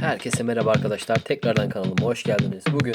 Herkese merhaba arkadaşlar. Tekrardan kanalıma hoş geldiniz. Bugün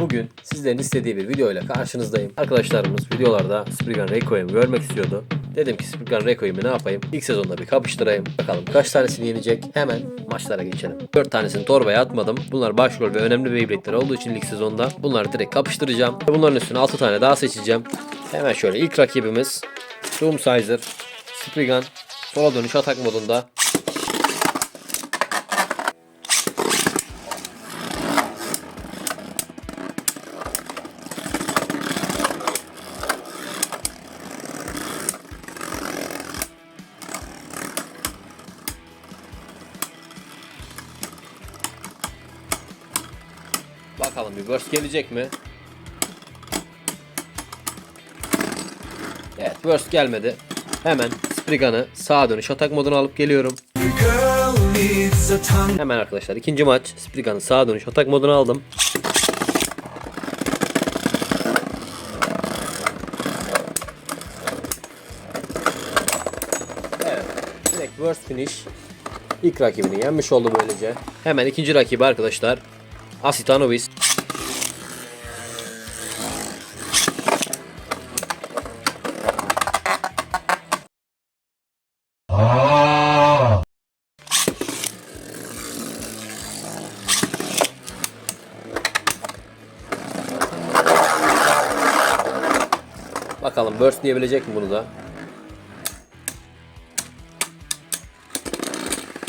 bugün sizlerin istediği bir video ile karşınızdayım. Arkadaşlarımız videolarda Spriggan Requiem'i görmek istiyordu. Dedim ki Spriggan Requiem'i ne yapayım? İlk sezonda bir kapıştırayım. Bakalım kaç tanesini yenecek? Hemen maçlara geçelim. 4 tanesini torbaya atmadım. Bunlar başrol ve önemli Beyblade'ler olduğu için ilk sezonda bunları direkt kapıştıracağım. Ve bunların üstüne 6 tane daha seçeceğim. Hemen şöyle ilk rakibimiz Doom Sizer Spriggan sola dönüş atak modunda Bakalım bir burst gelecek mi? Evet burst gelmedi. Hemen Spriggan'ı sağa dönüş atak moduna alıp geliyorum. Hemen arkadaşlar ikinci maç Spriggan'ı sağa dönüş atak moduna aldım. Evet. Direkt worst finish. İlk rakibini yenmiş oldu böylece. Hemen ikinci rakibi arkadaşlar. Asitanovis. Bakalım burst diyebilecek mi bunu da?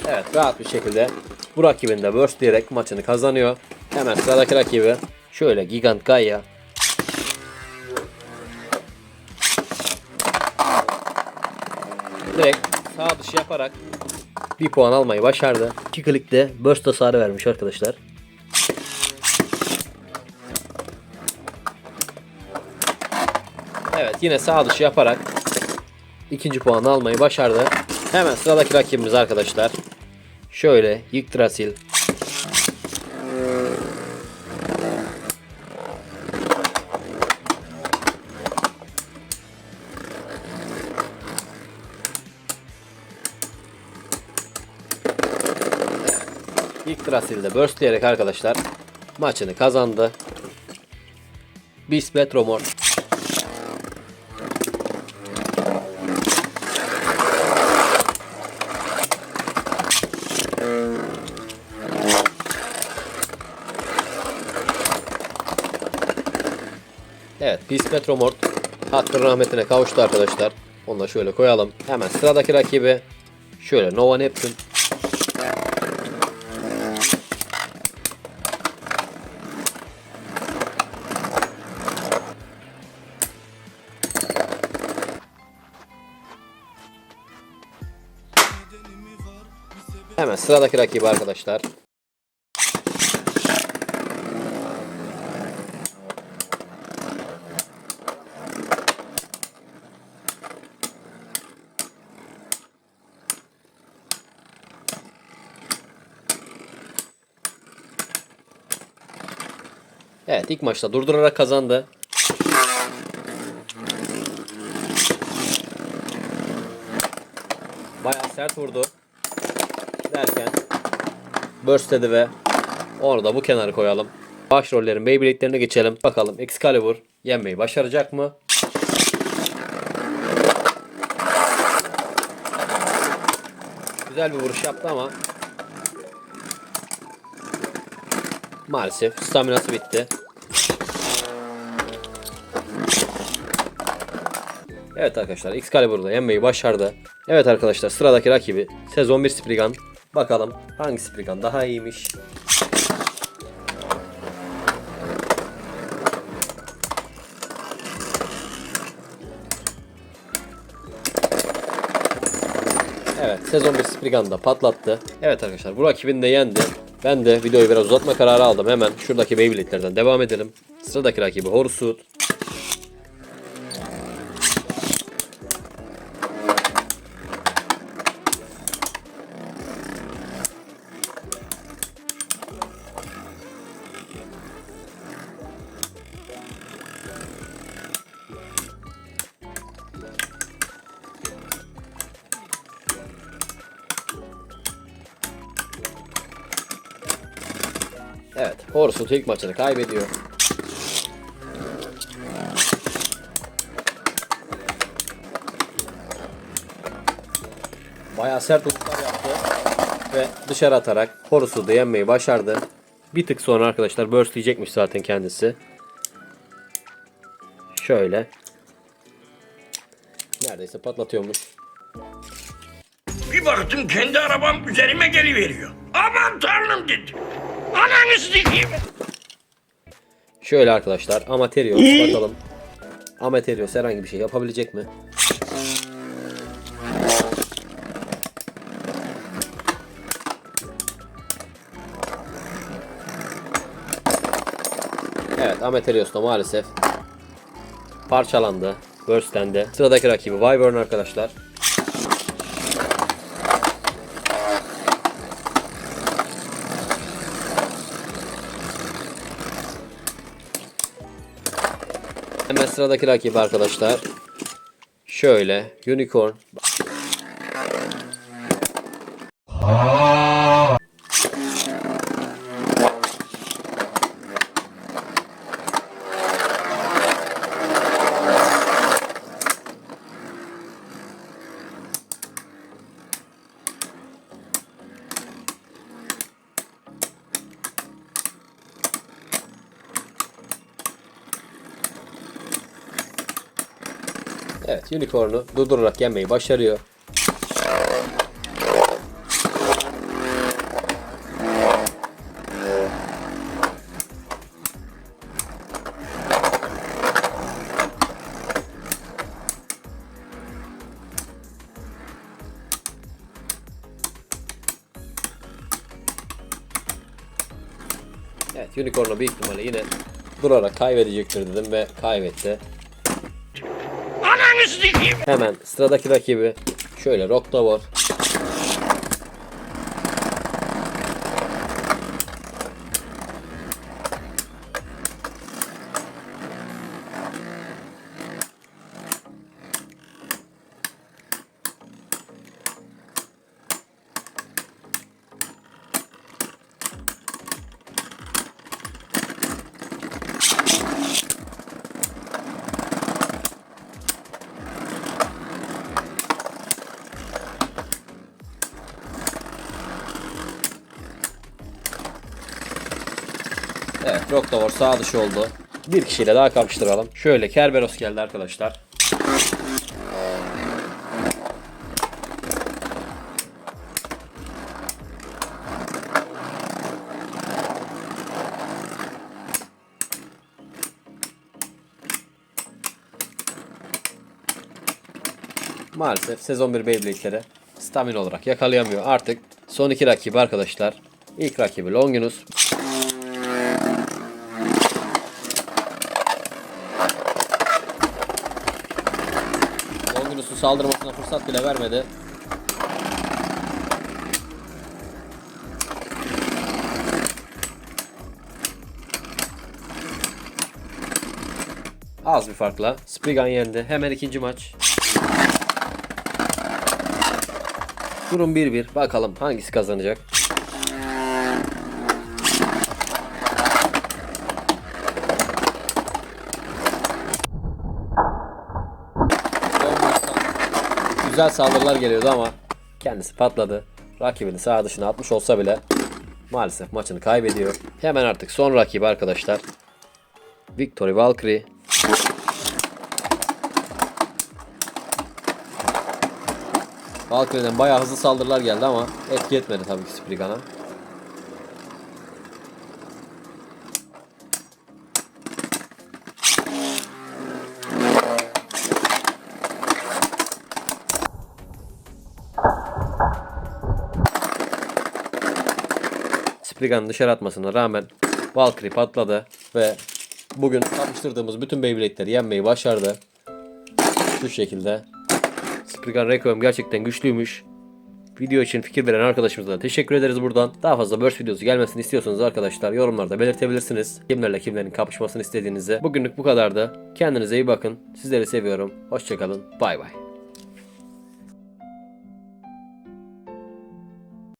Evet rahat bir şekilde bu rakibin de burst diyerek maçını kazanıyor. Hemen sıradaki rakibi şöyle Gigant Gaia. Direkt sağ dışı yaparak bir puan almayı başardı. 2 klikte burst hasarı vermiş arkadaşlar. Evet yine sağ dışı yaparak ikinci puanı almayı başardı. Hemen sıradaki rakibimiz arkadaşlar. Şöyle Yggdrasil. Yggdrasil de burstleyerek arkadaşlar maçını kazandı. Bis Petromor Evet, Peace Metromort hakkın rahmetine kavuştu arkadaşlar. Onu da şöyle koyalım. Hemen sıradaki rakibi şöyle Nova Neptune. Hemen sıradaki rakibi arkadaşlar. Evet ilk maçta durdurarak kazandı. Bayağı sert vurdu. Derken burst dedi ve onu da bu kenara koyalım. Başrollerin Beyblade'lerine geçelim. Bakalım Excalibur yenmeyi başaracak mı? Güzel bir vuruş yaptı ama Maalesef staminası bitti. Evet arkadaşlar Excalibur'da yenmeyi başardı. Evet arkadaşlar sıradaki rakibi sezon 1 Spriggan. Bakalım hangi Spriggan daha iyiymiş. Evet sezon 1 Spriggan da patlattı. Evet arkadaşlar bu rakibini de yendi. Ben de videoyu biraz uzatma kararı aldım. Hemen şuradaki Beyblade'lerden devam edelim. Sıradaki rakibi Horsut. Evet. Horus'un ilk maçını kaybediyor. Bayağı sert uçlar yaptı. Ve dışarı atarak Horus'u da yenmeyi başardı. Bir tık sonra arkadaşlar burst zaten kendisi. Şöyle. Neredeyse patlatıyormuş. Bir baktım kendi arabam üzerime geliveriyor. Aman tanrım dedim. Ananı sikeyim. Şöyle arkadaşlar Amaterios bakalım. Amaterios herhangi bir şey yapabilecek mi? Evet Amaterios da maalesef parçalandı. Burst'lendi. Sıradaki rakibi Wyvern arkadaşlar. Sıradaki rakibi arkadaşlar. Şöyle Unicorn. Evet Unicorn'u durdurarak yenmeyi başarıyor. Evet Unicorn'u büyük ihtimalle yine durarak kaybedecektir dedim ve kaybetti. Sikeyim. Hemen sıradaki rakibi şöyle Rock Tower. Evet Rock Tower sağ dışı oldu. Bir kişiyle daha kapıştıralım. Şöyle Kerberos geldi arkadaşlar. Maalesef sezon 1 Beyblade'leri stamina olarak yakalayamıyor. Artık son iki rakibi arkadaşlar. İlk rakibi Longinus. Saldırmasına fırsat bile vermedi. Az bir farkla Spriggan yendi. Hemen ikinci maç. Durum 1-1. Bakalım hangisi kazanacak. Güzel saldırılar geliyordu ama kendisi patladı. Rakibini sağ dışına atmış olsa bile maalesef maçını kaybediyor. Hemen artık son rakibi arkadaşlar. Victory Valkyrie. Valkyrie'den bayağı hızlı saldırılar geldi ama etki etmedi tabii ki Spriggan'a. Spriggan'ı dışarı atmasına rağmen Valkyrie patladı ve bugün kapıştırdığımız bütün Beyblade'leri yenmeyi başardı. Şu şekilde. Spriggan Requiem gerçekten güçlüymüş. Video için fikir veren arkadaşımıza da teşekkür ederiz buradan. Daha fazla Burst videosu gelmesini istiyorsanız arkadaşlar yorumlarda belirtebilirsiniz. Kimlerle kimlerin kapışmasını istediğinizi. Bugünlük bu kadardı. Kendinize iyi bakın. Sizleri seviyorum. Hoşçakalın. Bay bay.